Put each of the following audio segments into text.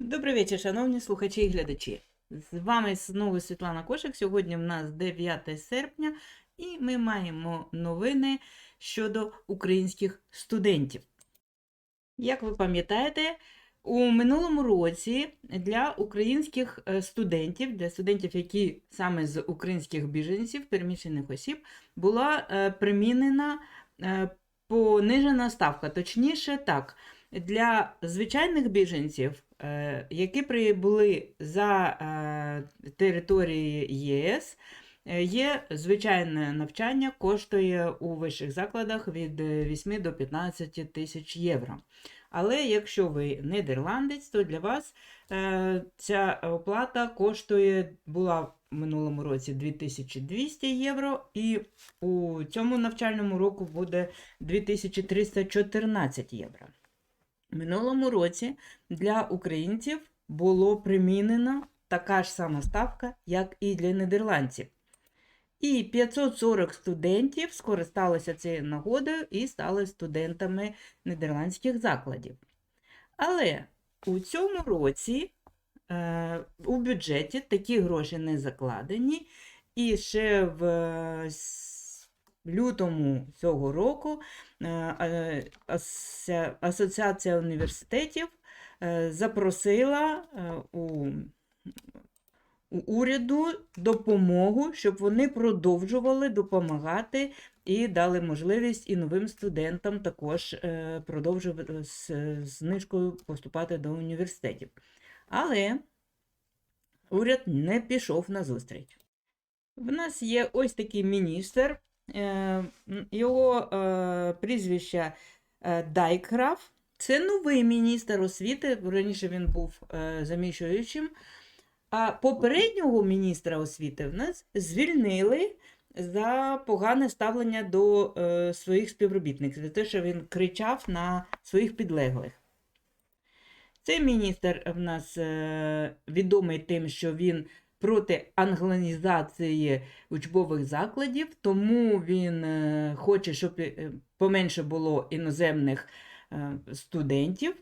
Добрий вечір, шановні слухачі і глядачі. З вами знову Світлана Кошик. Сьогодні в нас 9 серпня, і ми маємо новини щодо українських студентів. Як ви пам'ятаєте, у минулому році для українських е, студентів, для студентів, які саме з українських біженців, переміщених осіб, була е, примінена е, понижена ставка. Точніше, так, для звичайних біженців, які прибули за е, території ЄС, е, є звичайне навчання, коштує у вищих закладах від е, 8 до 15 тисяч євро. Але якщо ви нідерландець, то для вас е, ця оплата коштує була в минулому році 2200 євро, і у цьому навчальному року буде 2314 євро. Минулому році для українців було примінено така ж сама ставка, як і для нідерландців. І 540 студентів скористалися цією нагодою і стали студентами нідерландських закладів. Але у цьому році е, у бюджеті такі гроші не закладені, і ще в е, лютому цього року е, е, Асоціація університетів е, запросила у у уряду допомогу, щоб вони продовжували допомагати і дали можливість і новим студентам також продовжувати з знижкою поступати до університетів. Але уряд не пішов на зустріч. В нас є ось такий міністр, його е, прізвище е, Дайкраф. Це новий міністр освіти. Раніше він був е, заміщуючим. А попереднього міністра освіти в нас звільнили за погане ставлення до е, своїх співробітників, за те, що він кричав на своїх підлеглих. Цей міністр в нас е, відомий тим, що він проти англонізації учбових закладів, тому він е, хоче, щоб е, поменше було іноземних е, студентів.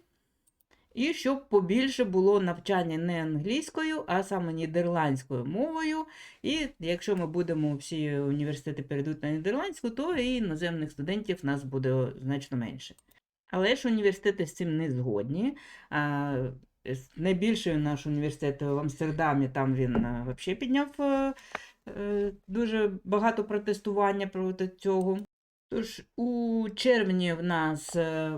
І щоб побільше було навчання не англійською, а саме нідерландською мовою. І якщо ми будемо всі університети перейдуть на нідерландську, то і іноземних студентів нас буде значно менше. Але ж університети з цим не згодні. Найбільший наш університет в Амстердамі, там він взагалі підняв дуже багато протестування проти цього. Тож у червні в нас е,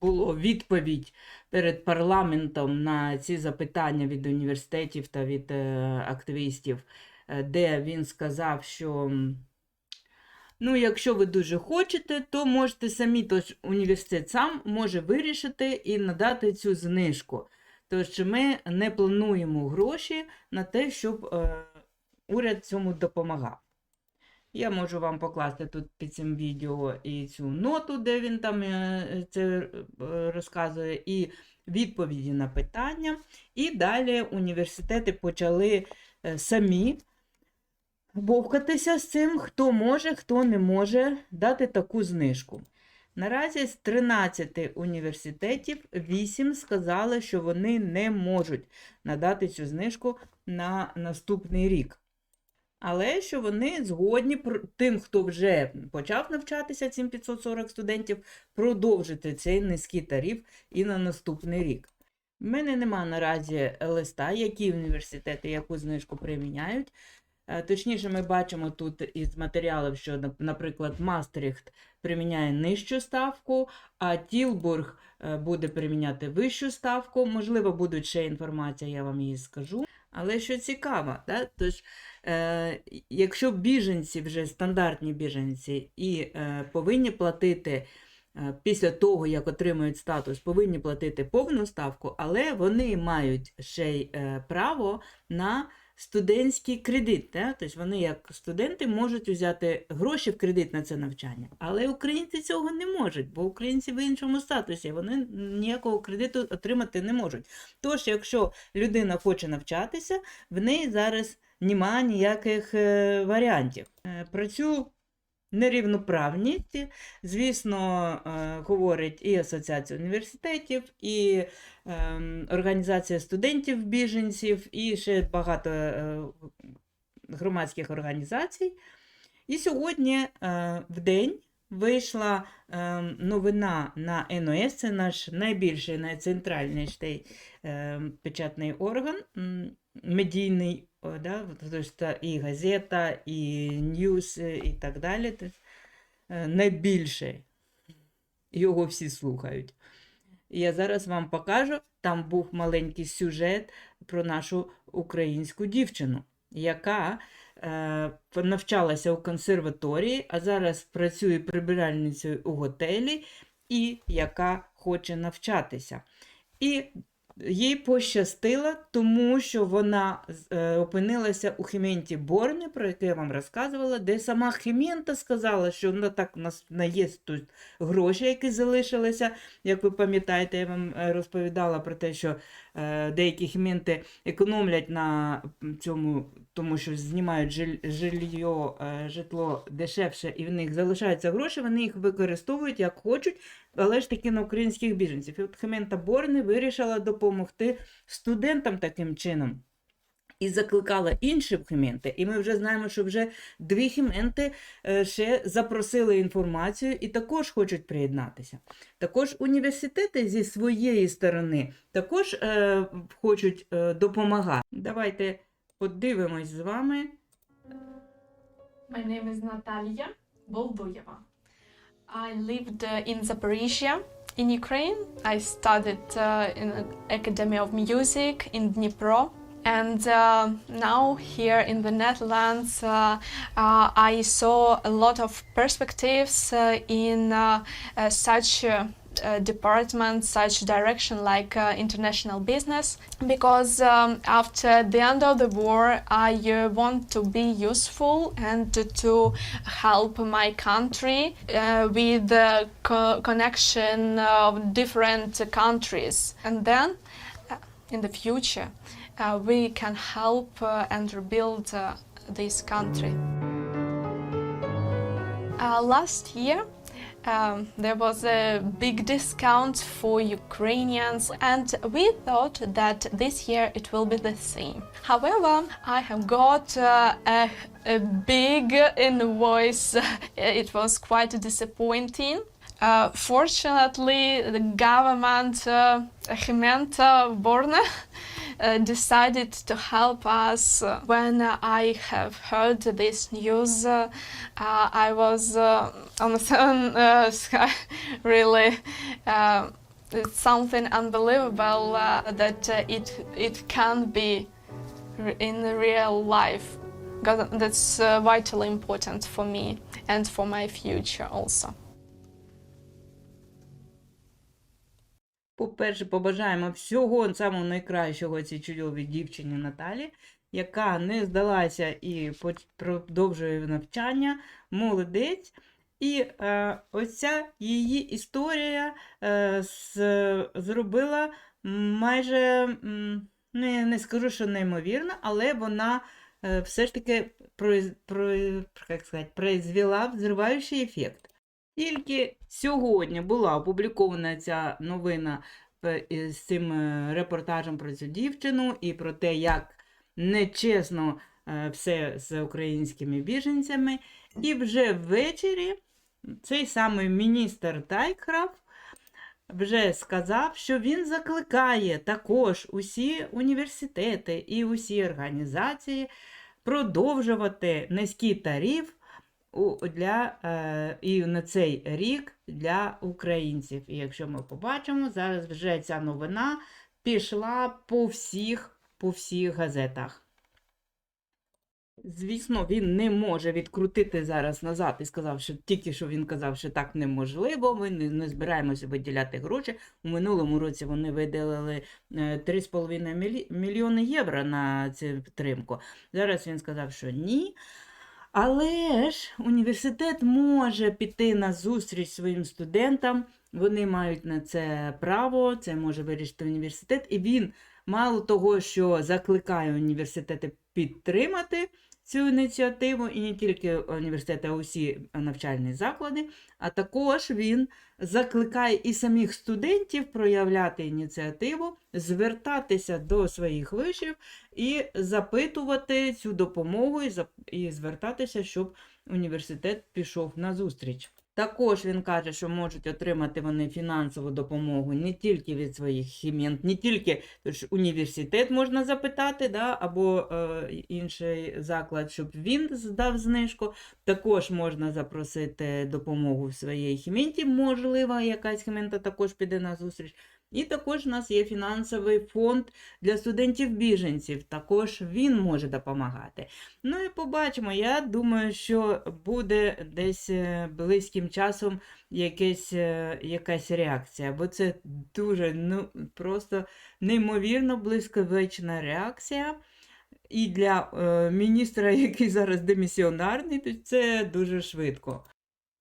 було відповідь перед парламентом на ці запитання від університетів та від е, активістів, е, де він сказав, що ну, якщо ви дуже хочете, то можете самі, тож університет сам може вирішити і надати цю знижку. Тож ми не плануємо гроші на те, щоб е, уряд цьому допомагав. Я можу вам покласти тут під цим відео і цю ноту, де він там е, це е, розказує, і відповіді на питання. І далі університети почали е, самі бовкатися з цим, хто може, хто не може дати таку знижку. Наразі з 13 університетів 8 сказали, що вони не можуть надати цю знижку на наступний рік. Але що вони згодні тим, хто вже почав навчатися, цим 540 студентів, продовжити цей низький тариф і на наступний рік. В мене нема наразі листа, які університети яку знижку приміняють. Е, Точніше, ми бачимо тут із матеріалів, що, наприклад, Мастрихт приміняє нижчу ставку, а Тілбург е, буде приміняти вищу ставку. Можливо, буде ще інформація, я вам її скажу. Але що цікаво, да? Тож, е, якщо біженці, вже стандартні біженці, і е, повинні платити е, після того, як отримують статус, повинні платити повну ставку, але вони мають ще й е, право на студентський кредит. Да? Тобто вони, як студенти, можуть взяти гроші в кредит на це навчання. Але українці цього не можуть, бо українці в іншому статусі, вони ніякого кредиту отримати не можуть. Тож, якщо людина хоче навчатися, в неї зараз нема ніяких е, варіантів. Е, про цю нерівноправність, звісно, е, говорить і Асоціація університетів, і ем, Організація студентів-біженців, і ще багато е, громадських організацій. І сьогодні е, в день вийшла е, новина на НОС, це наш найбільший, найцентральніший е, печатний орган, медійний, о, да, тобто це і газета, і ньюс, і так далі. Тобто, е. Його всі слухають. Я зараз вам покажу, там був маленький сюжет про нашу українську дівчину, яка е, навчалася у консерваторії, а зараз працює прибиральницею у готелі, і яка хоче навчатися. І їй пощастило, тому що вона е, опинилася у Хіменті Борні, про яке я вам розказувала, де сама Хімента сказала, що вона так у нас на є тут гроші, які залишилися. Як ви пам'ятаєте, я вам е, розповідала про те, що деякі хіменти економлять на цьому, тому що знімають жильо, е, житло дешевше, і в них залишаються гроші, вони їх використовують як хочуть, але ж таки на українських біженців. І от Хемента Борни вирішила допомогти студентам таким чином. І закликала інші хіменти. І ми вже знаємо, що вже дві хіменти е, ще запросили інформацію і також хочуть приєднатися. Також університети зі своєї сторони також е, хочуть е, допомагати. Давайте подивимось з вами. My name is Natalia Bolduyeva. I lived uh, in Zaporizhia, in Ukraine. I studied uh, in an Academy of Music in Dnipro. And uh, now here in the Netherlands, uh, uh, I saw a lot of perspectives uh, in uh, uh, such department, such direction like international business, because um, after the end of the war, I want to be useful and to, help my country with the co- connection of different countries, and then in the future, we can help uh, and rebuild uh, this country. Uh, last year, um, there was a big discount for Ukrainians, and we thought that this year it will be the same. However, I have got uh, a, a big invoice. it was quite disappointing. Uh, fortunately, the government, uh, uh, decided to help us. Uh, When I have heard this news, uh, uh, I was uh, on the sun, uh, sky, really. Uh, it's something unbelievable uh, that uh, it it can be in real life. That's uh, vitally important for me and for my future also. По-перше, побажаємо всього самого найкращого цій чудовій дівчині Наталі, яка не здалася і продовжує навчання. Молодець. І е, оця її історія е, з, зробила майже, не, не скажу, що неймовірно, але вона е, все ж таки произ, про, як сказати, произвела взриваючий ефект. Тільки сьогодні була опублікована ця новина п- із цим е, репортажем про цю дівчину і про те, як нечесно е, все з українськими біженцями. І вже ввечері цей самий міністр Тайкраф вже сказав, що він закликає також усі університети і усі організації продовжувати низький тариф для, е, і на цей рік для українців. І якщо ми побачимо, зараз вже ця новина пішла по всіх, по всіх газетах. Звісно, він не може відкрутити зараз назад і сказав, що тільки що він казав, що так неможливо, ми не, збираємося виділяти гроші. У минулому році вони виділили е, 3,5 мільйони євро на цю підтримку. Зараз він сказав, що ні. Але ж університет може піти на зустріч своїм студентам. Вони мають на це право, це може вирішити університет. І він, мало того, що закликає університети підтримати цю ініціативу, і не тільки університет, а усі навчальні заклади. А також він закликає і самих студентів проявляти ініціативу, звертатися до своїх вишів і запитувати цю допомогу, і звертатися, щоб університет пішов на зустріч. Також він каже, що можуть отримати вони фінансову допомогу не тільки від своїх хімін, не тільки тож університет можна запитати, да, або е, інший заклад, щоб він здав знижку. Також можна запросити допомогу в своїй хімінті, можливо, якась хімента також піде на зустріч. І також у нас є фінансовий фонд для студентів-біженців. Також він може допомагати. Ну і побачимо. Я думаю, що буде десь е, близьким часом якесь, е, якась реакція, бо це дуже ну, просто неймовірно близьковична реакція. І для е, міністра, який зараз демісіонарний, то це дуже швидко.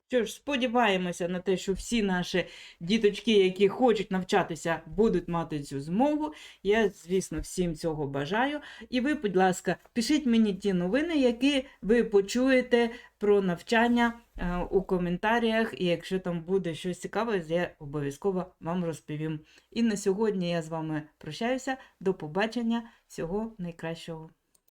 Що ж, сподіваємося на те, що всі наші діточки, які хочуть навчатися, будуть мати цю змогу. Я, звісно, всім цього бажаю. І ви, будь ласка, пишіть мені ті новини, які ви почуєте про навчання е, у коментарях. І якщо там буде щось цікаве, я обов'язково вам розповім. І на сьогодні я з вами прощаюся. До побачення. Всього найкращого.